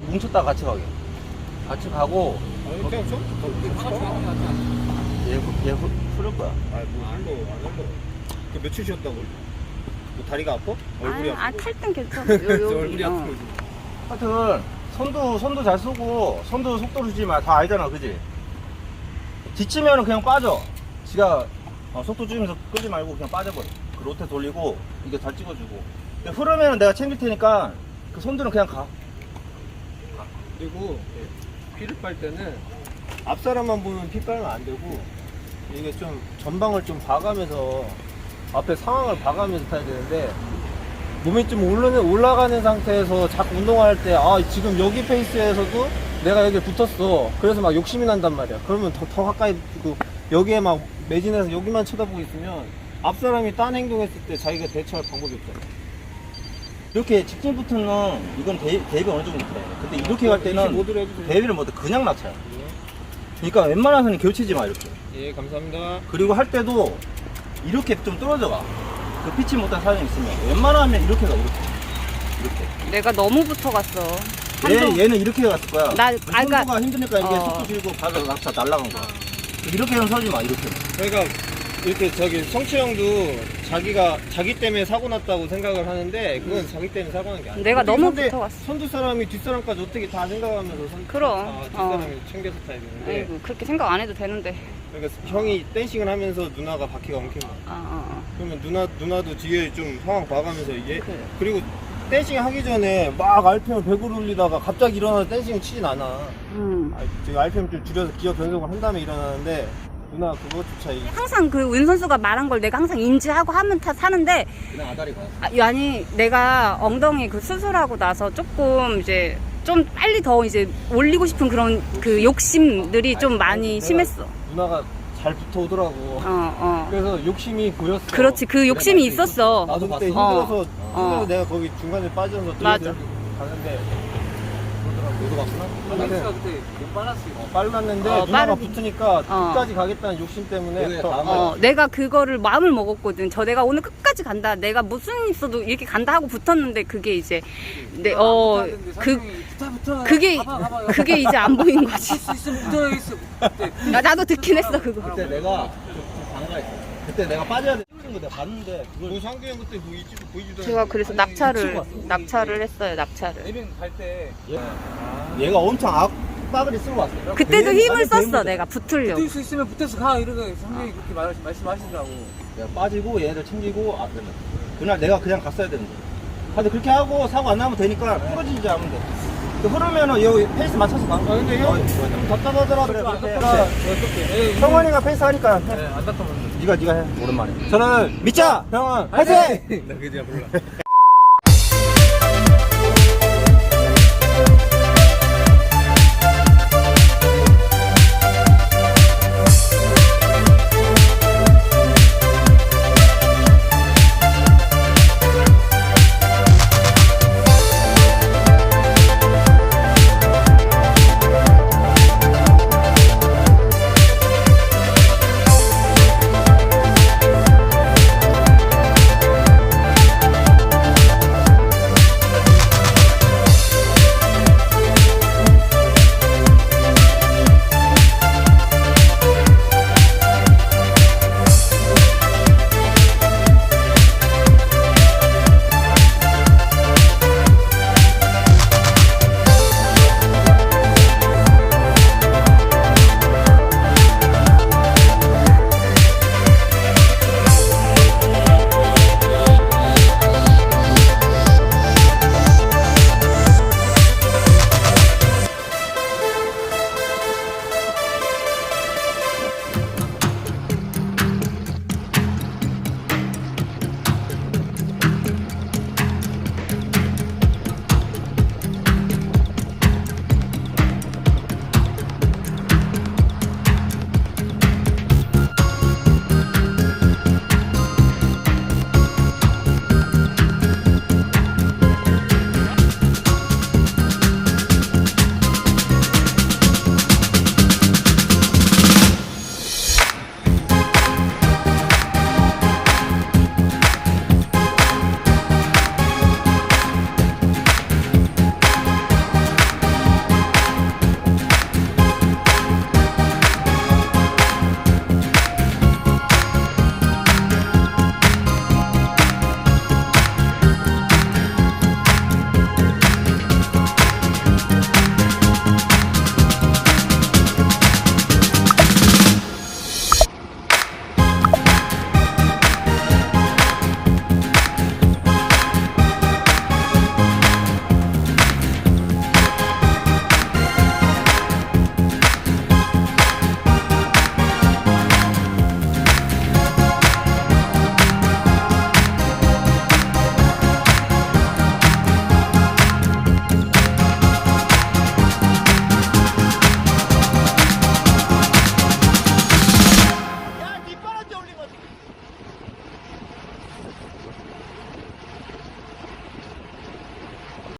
뭉쳤다 같이 가게. 같이 가고 그냥 좀 얘, 얘 후, 흐를 거야. 아뭐 흘러 안 흘러 그 며칠 쉬었다고 뭐 다리가 아파? 얼굴이 아, 아파? 탈땐 괜찮아. 요, 얼굴이 어. 아픈 거지 하여튼 손도 손도 잘 쓰고 손도 속도 주지 마. 다 알잖아, 그지? 지치면 은 그냥 빠져. 지가 어, 속도 줄이면서 끄지 말고 그냥 빠져버려. 그 로테 돌리고 이게 잘 찍어주고. 근데 흐르면 은 내가 챙길 테니까 그 손들은 그냥 가. 그리고 피를 빨 때는 앞 사람만 보면 피 빨면 안 되고 이게 좀 전방을 좀 봐가면서 앞에 상황을 봐가면서 타야 되는데 몸이 좀 올라가는, 상태에서 자꾸 운동할 때 아 지금 여기 페이스에서도 내가 여기 붙었어. 그래서 막 욕심이 난단 말이야. 그러면 더, 더 가까이 붙고 여기에 막 매진해서 여기만 쳐다보고 있으면 앞 사람이 딴 행동했을 때 자기가 대처할 방법이 없잖아 이렇게 직진 붙으면 이건 대, 대비 어느 정도 돼. 근데 이렇게 갈 때는 25도로 해주세요 대비를 못해 그냥 낮춰요. 그러니까 웬만해서는 결치지 마 이렇게. 예 감사합니다 그리고 할 때도 이렇게 좀 떨어져 가. 그 피치 못한 사정이 있으면 웬만하면 이렇게 가 이렇게. 이렇게. 내가 너무 붙어갔어. 얘, 한동- 얘는 이렇게 갔을 거야. 나- 근데 아, 그러니까- 힘드니까 이게 어. 속도 줄이고 바로 낙차 날라간 거야. 이렇게는 서지 마 이렇게. 그러니까 이렇게 저기 성치 형도 자기가 자기 때문에 사고 났다고 생각을 하는데 그건 자기 때문에 사고 난 게 아니야. 내가 너무 선대- 붙어갔어. 선두 사람이 뒷 사람까지 어떻게 다 생각하면서 선, 그럼. 아, 어. 뒷사람이 챙겨서 타야 되는데 아이고, 그렇게 생각 안 해도 되는데. 그러니까 형이 댄싱을 하면서 누나가 바퀴가 엉킨 거야. 아, 아, 그러면 누나 누나도 뒤에 좀 상황 봐가면서 얘 그래. 그리고 댄싱 하기 전에 막 RPM 100으로 올리다가 갑자기 일어나서 댄싱 치진 않아. 아. 음. 아, 지금 RPM 좀 줄여서 기어 변속을 한 다음에 일어나는데 누나 그거조차 이- 항상 그 운선수가 말한 걸 내가 항상 인지하고 하면 타 사는데 그냥 아다리 가. 아, 아니 내가 엉덩이 그 수술하고 나서 조금 이제 좀 빨리 더 이제 올리고 싶은 그런 그 욕심들이 좀 많이 내가 심했어. 누나가 잘 붙어오더라고. 어, 어. 그래서 욕심이 보였어. 그렇지 그 욕심이. 있었어. 나도 그때 어. 힘들어서 어. 힘들어서 내가 거기 중간에 빠져서 맞아. 뒤에서 가는데. 너도 갔구나? 내가 그때 못 빨랐어. 어, 빨랐는데 어, 누나가 빠르기. 붙으니까 어. 끝까지 가겠다는 욕심 때문에 여기 더- 다음 어, 내가 그거를 마음을 먹었거든. 저 내가 오늘 끝까지 간다. 내가 무슨 일 있어도 이렇게 간다 하고 붙었는데 그게 이제 내어그 그게 그게 이제 안 보인 거지. 야, 나도 듣긴 했어 그거. 그때 내가 좀 방가했어. 그때 내가 빠져야 돼. 거 내가 봤는데 그걸 뭐 상규 형 그때 보이지도 보이지도 제가 그래서 낙차를 미치고 왔어. 낙차를 했어요. 낙차를. 에빙 갈때 얘, 얘가 엄청 쓰고 왔어. 그때도 걔- 힘을 아니, 썼어. 내가 붙으려고. 붙을 수 있으면 붙어서 가 이러고 상당히 그렇게 말, 말씀하시더라고 내가 빠지고 얘네들 챙기고 아 그러면 그날 내가 그냥 갔어야 되는데. 근데 그렇게 하고 사고 안 나면 되니까 부러지지 않으면 돼. 그 흐르면은 여기 페이스 맞춰서 가. 아 근데 형 답답하더라 그래. 그래. 어떻게 성원이가 페이스 하니까 해. 네, 안 닦아봤는데 네가 네가 해 오랜만에. 저는 믿자 병원 화이팅. 나 그지야 몰라